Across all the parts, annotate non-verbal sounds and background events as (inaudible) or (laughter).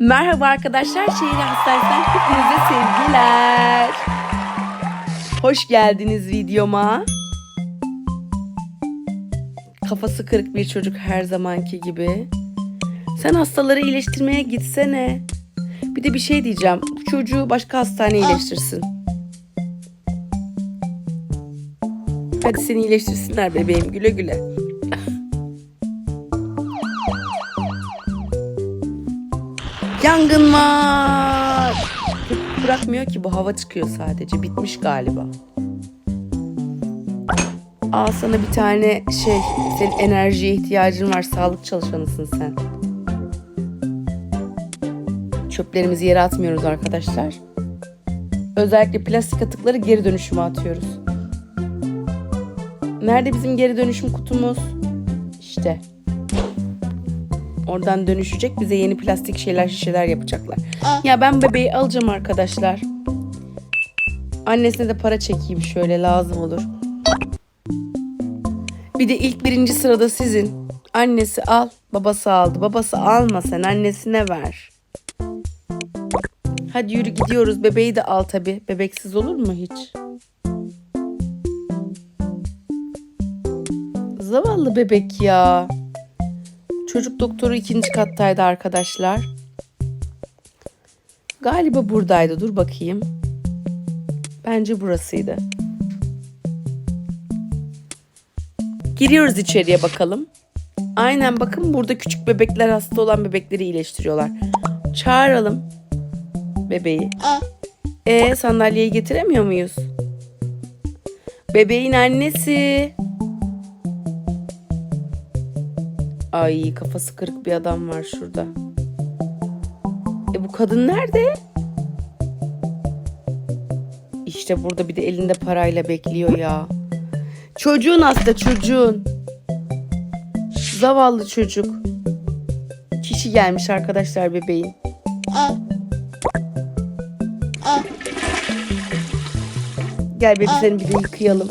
Merhaba arkadaşlar, Şehir Hastanesi'nden hepinize sevgiler. Hoş geldiniz videoma. Kafası kırık bir çocuk her zamanki gibi. Sen hastaları iyileştirmeye gitsene. Bir de bir şey diyeceğim. Bu çocuğu başka hastaneye iyileştirsin. Hadi seni iyileştirsinler bebeğim güle güle. Yangın var. Bırakmıyor ki bu hava çıkıyor sadece. Bitmiş galiba. Al sana bir tane şey. Senin enerjiye ihtiyacın var. Sağlık çalışanısın sen. Çöplerimizi yere atmıyoruz arkadaşlar. Özellikle plastik atıkları geri dönüşüme atıyoruz. Nerede bizim geri dönüşüm kutumuz? İşte. Oradan dönüşecek bize yeni plastik şeyler şişeler yapacaklar. Ya ben bebeği alacağım arkadaşlar. Annesine de para çekeyim şöyle lazım olur. Bir de ilk birinci sırada sizin. Annesi al, babası aldı. Babası alma sen annesine ver. Hadi yürü gidiyoruz. Bebeği de al tabi. Bebeksiz olur mu hiç? Zavallı bebek ya. Çocuk doktoru ikinci kattaydı arkadaşlar. Galiba buradaydı. Dur bakayım. Bence burasıydı. Giriyoruz içeriye bakalım. Aynen bakın burada küçük bebekler hasta olan bebekleri iyileştiriyorlar. Çağıralım bebeği. E sandalyeyi getiremiyor muyuz? Bebeğin annesi. Ay kafası kırık bir adam var şurada. E bu kadın nerede? İşte burada bir de elinde parayla bekliyor ya. Çocuğun hasta çocuğun. Zavallı çocuk. Kişi gelmiş arkadaşlar bebeğin. Gel bebeğim seni bir de yıkayalım.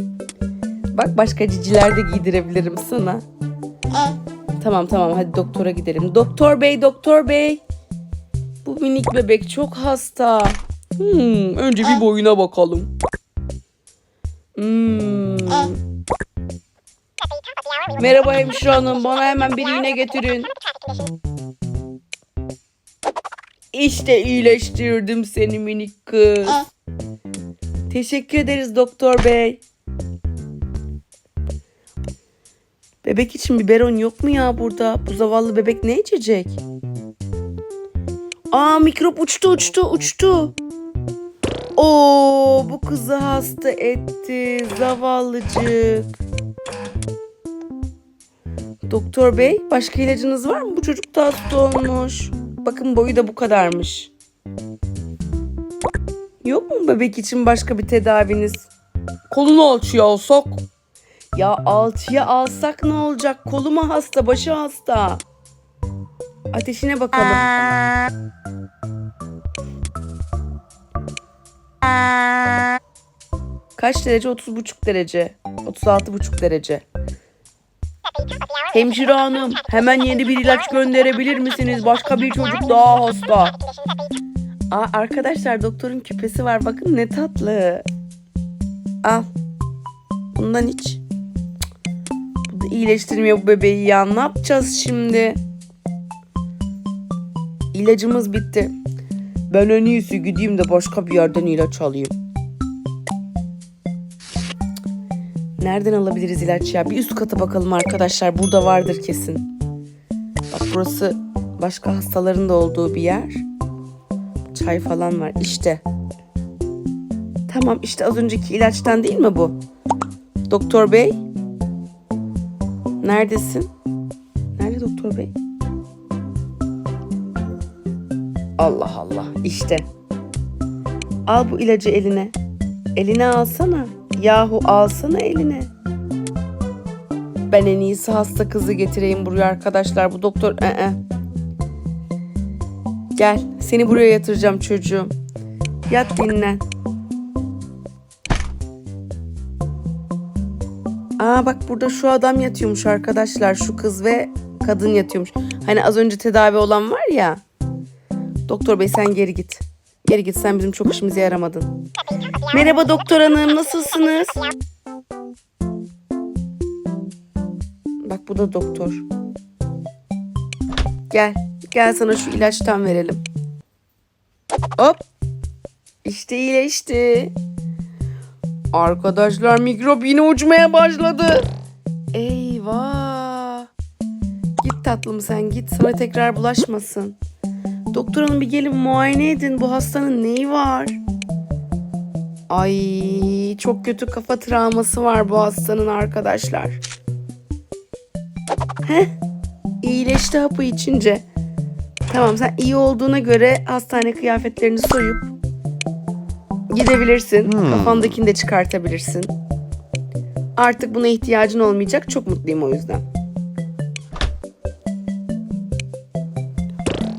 (laughs) Bak başka ciciler de giydirebilirim sana. Tamam tamam hadi doktora gidelim. Doktor bey doktor bey. Bu minik bebek çok hasta. Hmm, önce bir boyuna bakalım. Hmm. Merhaba hemşire hanım bana hemen bir iğne getirin. İşte iyileştirdim seni minik kız. Teşekkür ederiz doktor bey. Bebek için biberon yok mu ya burada? Bu zavallı bebek ne içecek? Aa mikrop uçtu uçtu uçtu. Oo bu kızı hasta etti zavallıcık. Doktor bey başka ilacınız var mı? Bu çocuk da hasta olmuş. Bakın boyu da bu kadarmış. Yok mu bebek için başka bir tedaviniz? Kolunu alçıya alsak. Ya alçıya alsak ne olacak? Koluma hasta, başı hasta. Ateşine bakalım. Kaç derece? 30,5 derece. 36,5 derece. Hemşire hanım hemen yeni bir ilaç gönderebilir misiniz? Başka bir çocuk daha hasta. Aa, arkadaşlar doktorun küpesi var. Bakın ne tatlı. Al. Bundan iç. İyileştirmiyor bu bebeği ya. Ne yapacağız şimdi? İlacımız bitti. Ben en iyisi gideyim de başka bir yerden ilaç alayım. Nereden alabiliriz ilaç ya? Bir üst kata bakalım arkadaşlar. Burada vardır kesin. Bak burası başka hastaların da olduğu bir yer. Çay falan var. İşte. Tamam işte az önceki ilaçtan değil mi bu? Doktor bey. Neredesin? Nerede doktor bey? Allah Allah işte. Al bu ilacı eline. Eline alsana. Yahu alsana eline. Ben en iyisi hasta kızı getireyim buraya arkadaşlar. Bu doktor... Ee. Gel seni buraya yatıracağım çocuğum. Yat dinlen. Aa bak burada şu adam yatıyormuş arkadaşlar. Şu kız ve kadın yatıyormuş. Hani az önce tedavi olan var ya. Doktor bey sen geri git. Geri git sen bizim çok işimize yaramadın. Merhaba doktor hanım nasılsınız? Bak bu da doktor. Gel. Gel sana şu ilaçtan verelim. Hop. İşte iyileşti. Arkadaşlar mikrop yine uçmaya başladı. Eyvah. Git tatlım sen git sonra tekrar bulaşmasın. Doktor hanım bir gelin muayene edin. Bu hastanın neyi var? Ay çok kötü kafa travması var bu hastanın arkadaşlar. Heh iyileşti hapı içince. Tamam sen iyi olduğuna göre hastane kıyafetlerini soyup gidebilirsin. Kafandakini de çıkartabilirsin. Artık buna ihtiyacın olmayacak. Çok mutluyum o yüzden.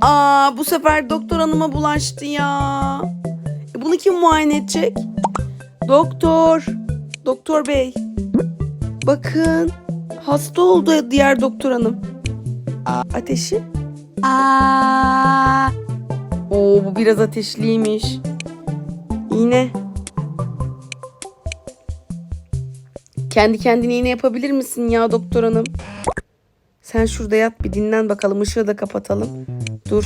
Aa bu sefer doktor hanıma bulaştı ya. E, bunu kim muayene edecek? Doktor. Doktor bey. Bakın. Hasta oldu diğer doktor hanım. Ateşi? Aa, Oo bu biraz ateşliymiş. İğne. Kendi kendine iğne yapabilir misin ya doktor hanım? Sen şurada yat bir dinlen bakalım. Işığı da kapatalım. Dur.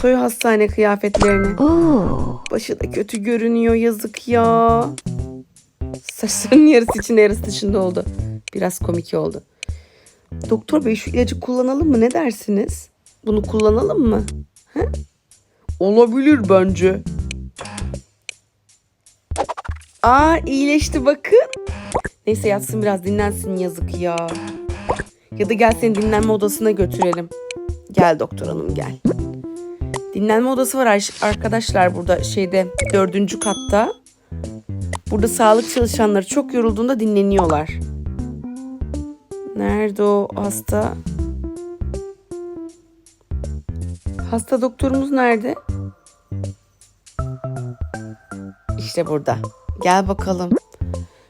Soy hastane kıyafetlerini. oo, Başı da kötü görünüyor yazık ya. Saçlarının yarısı içinde yarısı dışında oldu. Biraz komik oldu. Doktor bey şu ilacı kullanalım mı ne dersiniz? Bunu kullanalım mı? He? Olabilir bence. Aa iyileşti bakın. Neyse yatsın biraz dinlensin yazık ya. Ya da gel seni dinlenme odasına götürelim. Gel doktor hanım gel. Dinlenme odası var ar- arkadaşlar burada şeyde dördüncü katta. Burada sağlık çalışanları çok yorulduğunda dinleniyorlar. Nerede o hasta? Hasta doktorumuz nerede? İşte burada. Gel bakalım.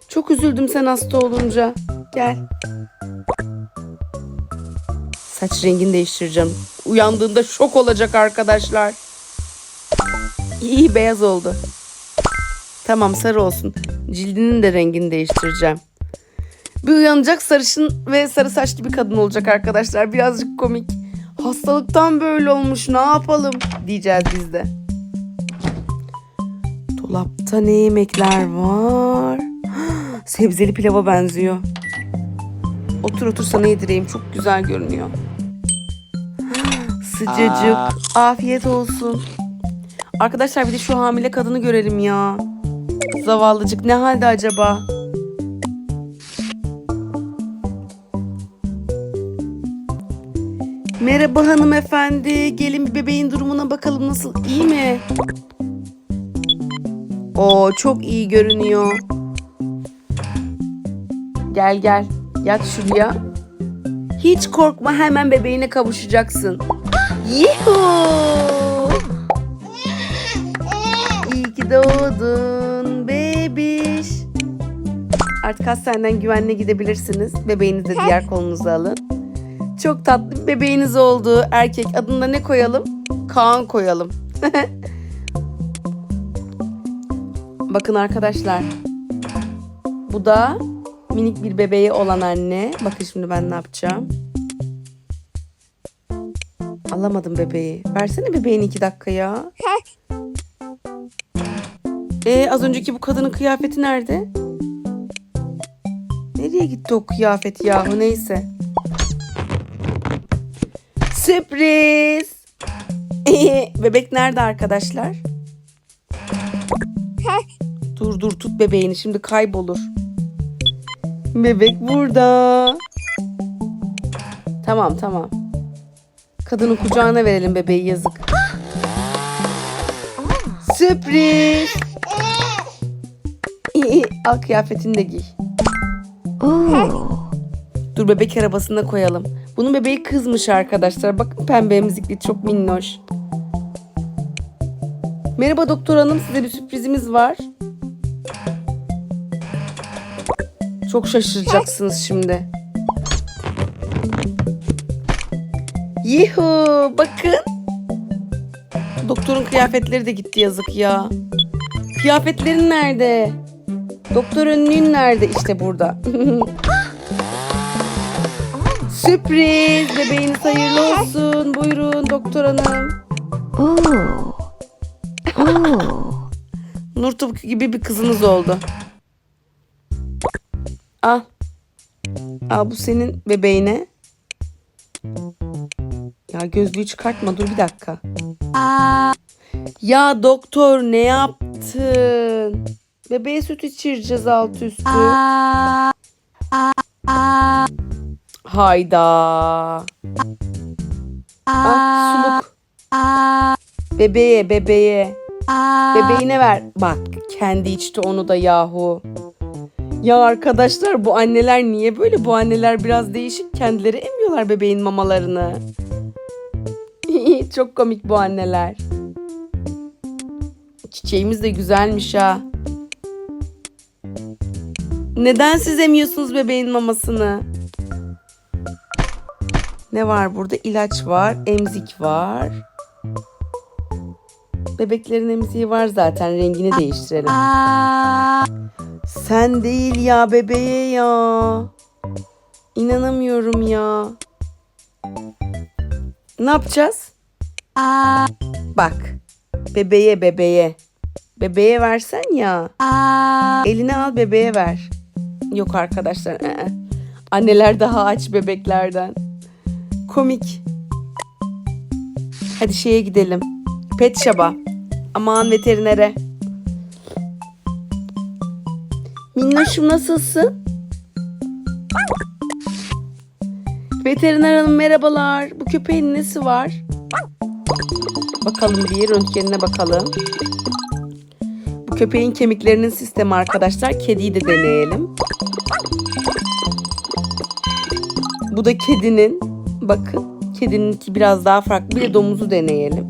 Çok üzüldüm sen hasta olunca. Gel. Saç rengini değiştireceğim. Uyandığında şok olacak arkadaşlar. İyi beyaz oldu. Tamam sarı olsun. Cildinin de rengini değiştireceğim. Bir uyanacak sarışın ve sarı saçlı bir kadın olacak arkadaşlar. Birazcık komik. Hastalıktan böyle olmuş ne yapalım diyeceğiz biz de. Dolapta ne yemekler var? (gasps) Sebzeli pilava benziyor. Otur otur sana yedireyim. Çok güzel görünüyor. (gasps) Sıcacık. Afiyet olsun. Arkadaşlar bir de şu hamile kadını görelim ya. Zavallıcık ne halde acaba? Merhaba hanımefendi. Gelin bir bebeğin durumuna bakalım nasıl? İyi mi? Oo çok iyi görünüyor. Gel gel. Yat şuraya. Hiç korkma hemen bebeğine kavuşacaksın. Yuhuu. İyi ki doğdun bebiş. Artık hastaneden güvenle gidebilirsiniz. Bebeğinizi de diğer kolunuza alın. Çok tatlı bir bebeğiniz oldu. Erkek adını da ne koyalım? Kaan koyalım. (laughs) Bakın arkadaşlar. Bu da minik bir bebeği olan anne. Bakın şimdi ben ne yapacağım. Alamadım bebeği. Versene bebeğini iki dakika ya. Ee, az önceki bu kadının kıyafeti nerede? Nereye gitti o kıyafet yahu neyse. Sürpriz. (laughs) Bebek nerede arkadaşlar? Dur dur tut bebeğini şimdi kaybolur. Bebek burada. Tamam tamam. Kadının kucağına verelim bebeği yazık. Sürpriz. Al kıyafetini de giy. Dur bebek arabasına koyalım. Bunun bebeği kızmış arkadaşlar. Bakın pembe emzikli çok minnoş. Merhaba doktor hanım size bir sürprizimiz var. Çok şaşıracaksınız şimdi. Yuhu bakın. Doktorun kıyafetleri de gitti yazık ya. Kıyafetlerin nerede? Doktor önlüğün nerede? İşte burada. (laughs) Sürpriz. Bebeğiniz hayırlı olsun. Buyurun doktor hanım. Oh. Oh. Nur Tıpkı gibi bir kızınız oldu. Al. Al bu senin bebeğine. Ya gözlüğü çıkartma dur bir dakika. Ya doktor ne yaptın? Bebeğe süt içireceğiz alt üstü. Hayda. Ah, suluk. Bebeğe bebeğe. Bebeğine ver. Bak kendi içti onu da yahu. Ya arkadaşlar bu anneler niye böyle? Bu anneler biraz değişik. Kendileri emiyorlar bebeğin mamalarını. (laughs) Çok komik bu anneler. Çiçeğimiz de güzelmiş ha. Neden siz emiyorsunuz bebeğin mamasını? Ne var burada? İlaç var, emzik var. Bebeklerin emziği var zaten. Rengini değiştirelim. Sen değil ya bebeğe ya. İnanamıyorum ya. Ne yapacağız? Bak. Bebeğe bebeğe. Bebeğe versen ya. Eline al bebeğe ver. Yok arkadaşlar. ı-ı. Anneler daha aç bebeklerden. Komik. Hadi şeye gidelim. Pet shop'a. Aman veterinere. Minnoşum nasılsın? Veteriner hanım merhabalar. Bu köpeğin nesi var? Bakalım bir röntgenine bakalım. Bu köpeğin kemiklerinin sistemi arkadaşlar. Kediyi de deneyelim. Bu da kedinin. Bakın. Kedininki biraz daha farklı. Bir de domuzu deneyelim.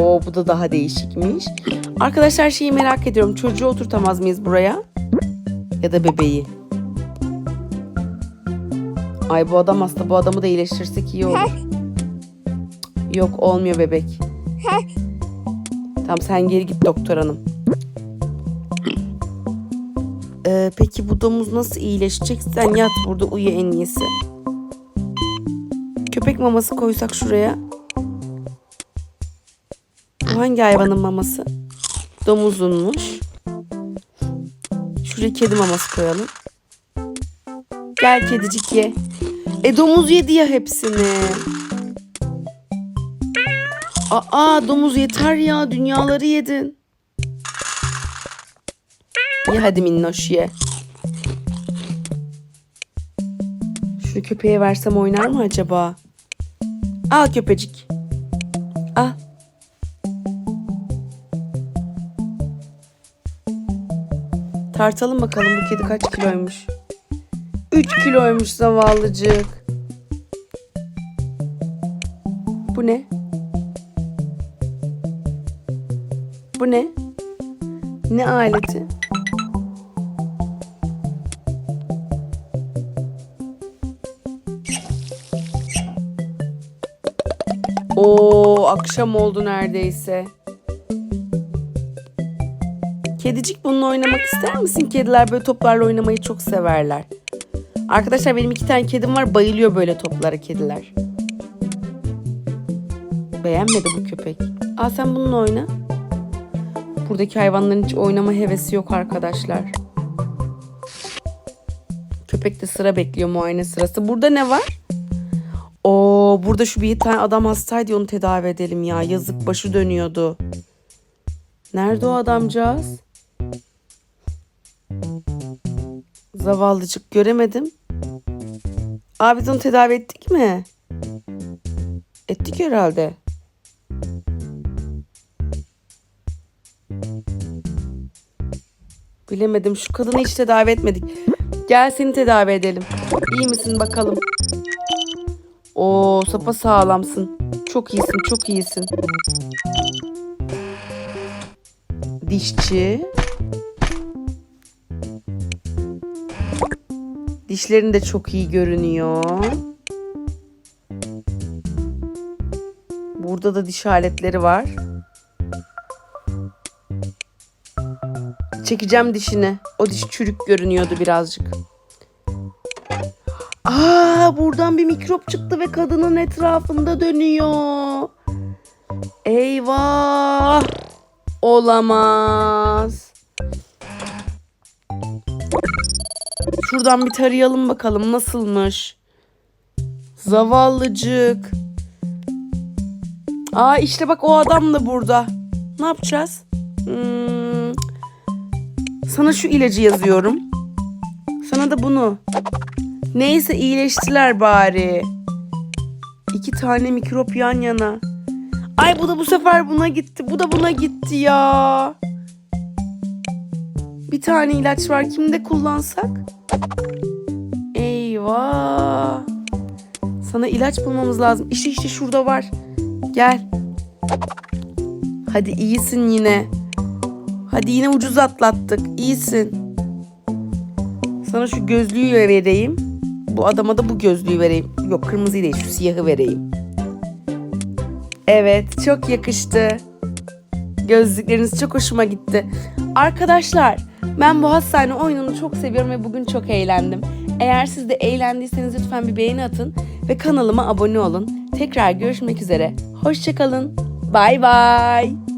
Oo bu da daha değişikmiş. Arkadaşlar şeyi merak ediyorum. Çocuğu oturtamaz mıyız buraya? Ya da bebeği. Ay bu adam hasta. Bu adamı da iyileştirirsek iyi olur. Yok olmuyor bebek. Tamam sen geri git doktor hanım. Ee, peki bu domuz nasıl iyileşecek? Sen yat burada uyu en iyisi. Köpek maması koysak şuraya. Hangi hayvanın maması? Domuzunmuş. Şuraya kedi maması koyalım. Gel kedicik ye. E domuz yedi ya hepsini. Aa domuz yeter ya dünyaları yedin. Ye hadi minnoş ye. Şunu köpeğe versem oynar mı acaba? Al köpecik. Tartalım bakalım bu kedi kaç kiloymuş. 3 kiloymuş zavallıcık. Bu ne? Bu ne? Ne aleti? Oo, akşam oldu neredeyse. Kedicik bununla oynamak ister misin? Kediler böyle toplarla oynamayı çok severler. Arkadaşlar benim iki tane kedim var. Bayılıyor böyle toplara kediler. Beğenmedi bu köpek. Aa sen bununla oyna. Buradaki hayvanların hiç oynama hevesi yok arkadaşlar. Köpek de sıra bekliyor muayene sırası. Burada ne var? Oo, burada şu bir tane adam hastaydı onu tedavi edelim ya. Yazık başı dönüyordu. Nerede o adamcağız? Zavallıcık göremedim. Abi biz onu tedavi ettik mi? Ettik herhalde. Bilemedim. Şu kadını hiç tedavi etmedik. Gel seni tedavi edelim. İyi misin bakalım. Oo sapa sağlamsın. Çok iyisin, çok iyisin. Dişçi. Dişlerin de çok iyi görünüyor. Burada da diş aletleri var. Çekeceğim dişini. O diş çürük görünüyordu birazcık. Aa, buradan bir mikrop çıktı ve kadının etrafında dönüyor. Eyvah. Olamaz. Şuradan bir tarayalım bakalım nasılmış. Zavallıcık. Aa işte bak o adam da burada. Ne yapacağız? Hmm, Sana şu ilacı yazıyorum. Sana da bunu. Neyse iyileştiler bari. İki tane mikrop yan yana. Ay bu da bu sefer buna gitti. Bu da buna gitti ya. Bir tane ilaç var. Kimde kullansak? Eyvah. Sana ilaç bulmamız lazım. İşte işte şurada var. Gel. Hadi iyisin yine. Hadi yine ucuz atlattık. İyisin. Sana şu gözlüğü vereyim. Bu adama da bu gözlüğü vereyim. Yok kırmızıyı değil şu siyahı vereyim. Evet çok yakıştı. Gözlükleriniz çok hoşuma gitti. Arkadaşlar ben bu hastane oyununu çok seviyorum ve bugün çok eğlendim. Eğer siz de eğlendiyseniz lütfen bir beğeni atın ve kanalıma abone olun. Tekrar görüşmek üzere. Hoşçakalın. Bay bay.